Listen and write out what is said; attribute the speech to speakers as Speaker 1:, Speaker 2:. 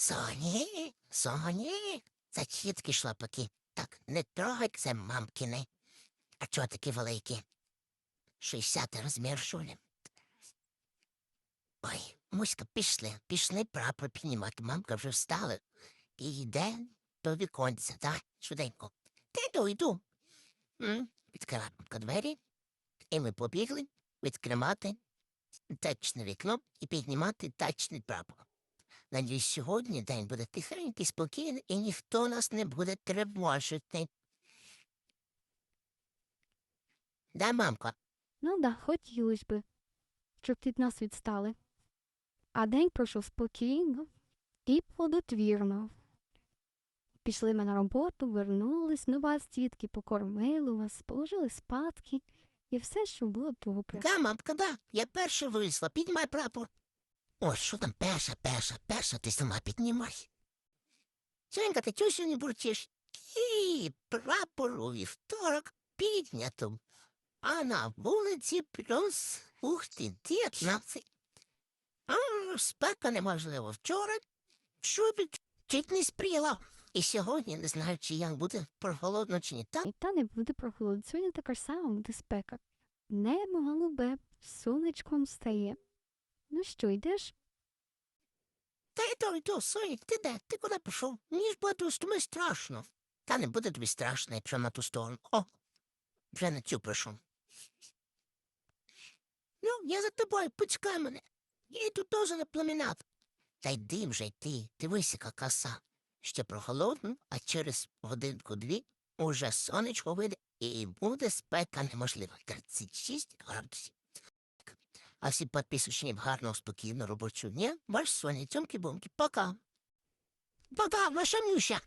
Speaker 1: Соні, Соні, це чіткі шлапаки. Так, не трогай це мамкини. А чого такі великі? 60 розмір шулі. Ой, Муська, пішли, пішли прапор піднімати. Мамка вже встала і йде до віконця, так, швиденько. Та йду, йду. М, Відкриває мамка двері, і ми побігли відкривати тачне вікно і піднімати тачний прапор. Надіюсь, сьогодні день буде тихенький, спокійний, і ніхто нас не буде тривожити. Да, мамка?
Speaker 2: Ну да, хотілося би, щоб від нас відстали. А день пройшов спокійно і плодотвірно. Пішли ми на роботу, вернулись, ну вас, тітки, покормили вас, положили спадки і все, що було добре.
Speaker 1: Да, мамка, да. Я перша вийшла, піднімай прапор. Ой, що там перша, перша, перша, ти сама піднімай. Сонька, ти чого сьогодні бурчиш? І прапор у вівторок піднято. А на вулиці плюс ух ти, 19. А спека неможливо. Вчора шубі чуть не спріла. І сьогодні не знаю, чи як буде прохолодно чи ні. Так,
Speaker 2: І та не буде прохолодно. Сьогодні така ж сама буде спека. Небо голубе, сонечком стає. Ну що, йдеш?
Speaker 1: Та йду, йду, Сонік, ти де? Ти куди пішов? Мені буде ту страшно. Та не буде тобі страшно, якщо на ту сторону. О, вже на цю прийшов. Ну, я за тобою, почекай мене. Я йду теж на пламінат. Та йди вже йти, дивись, яка краса. Ще прохолодно, а через годинку-дві уже сонечко вийде і буде спека неможлива. 36 градусів. А всі підписочні гарного, спокійного робочого дня. Ваш Соня, Тьомки-бомки. Пока. Пока, ваша Мюша.